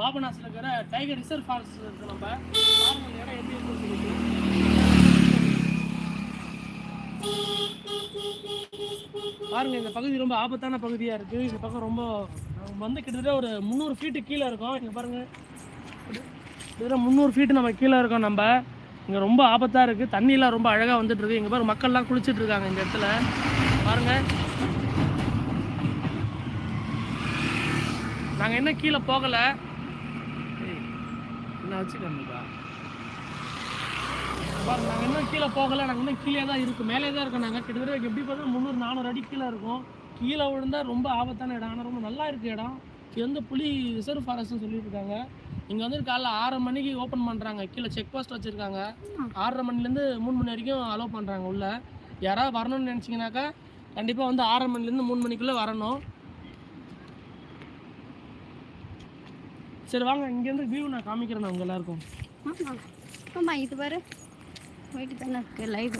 பாபநாசில் இருக்கிற tiger reserve falls இருக்கு நம்ம. பாருங்க இந்த இடம் எப்படி இருக்குன்னு பாருங்க இந்த பகுதி ரொம்ப ஆபத்தான பகுதியா இருக்கு. இந்த பக்கம் ரொம்ப வந்து கிட்டத்தட்ட ஒரு முந்நூறு ஃபீட்டு கீழே இருக்கோம். இங்கே பாருங்க. கிட்டத்தட்ட முந்நூறு ஃபீட்டு நம்ம கீழே இருக்கோம் நம்ம. இங்கே ரொம்ப ஆபத்தாக இருக்குது தண்ணியெலாம் ரொம்ப அழகாக வந்துட்டு இருக்கு. இங்க மக்கள்லாம் குளிச்சுட்டு இருக்காங்க இந்த இடத்துல. பாருங்க. நாங்கள் என்ன கீழே போகலை. நான் வச்சுக்கோங்கப்பா பாருங்க நாங்கள் இன்னும் கீழே போகலை. நாங்கள் இன்னும் கீழே தான் இருக்கும் மேலே தான் இருக்கோம் நாங்கள் கிட்டத்தட்ட எப்படி பார்த்தா முந்நூறு நானூறு அடி கீழே இருக்கும். கீழே விழுந்தா ரொம்ப ஆபத்தான இடம். ஆனால் ரொம்ப நல்லா இருக்குது இடம். இது வந்து புலி ரிசர்வ் ஃபாரஸ்ட்னு சொல்லியிருக்காங்க இங்கே வந்து காலைல ஆறரை மணிக்கு ஓப்பன் பண்ணுறாங்க கீழே செக் போஸ்ட் வச்சுருக்காங்க. ஆறரை மணிலேருந்து மூணு மணி வரைக்கும் அலோவ் பண்ணுறாங்க உள்ளே. யாராவது வரணும்னு நினச்சிங்கனாக்கா கண்டிப்பாக வந்து ஆறரை மணிலேருந்து மூணு மணிக்குள்ளே வரணும். சரி வாங்க இங்கேருந்து வியூ நான் காமிக்கிறேன் நான் உங்க எல்லாருக்கும். ஆமா. இது பாரு. போயிட்டு தானே இருக்கு லைவ்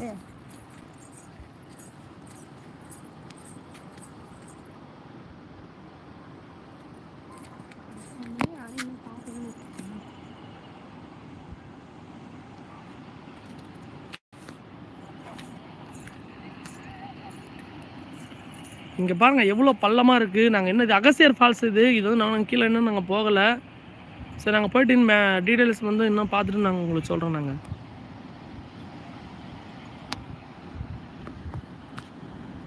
இங்கே பாருங்க எவ்வளோ பள்ளமாக இருக்குது நாங்கள் என்ன இது அகசியர் ஃபால்ஸ் இது. இது வந்து நாங்கள் கீழே இன்னும் நாங்கள் போகலை. சரி நாங்கள் போயிட்டு இன்னும் டீட்டெயில்ஸ் வந்து இன்னும் பார்த்துட்டு நாங்கள் உங்களுக்கு சொல்கிறோம் நாங்கள்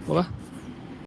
ஓகே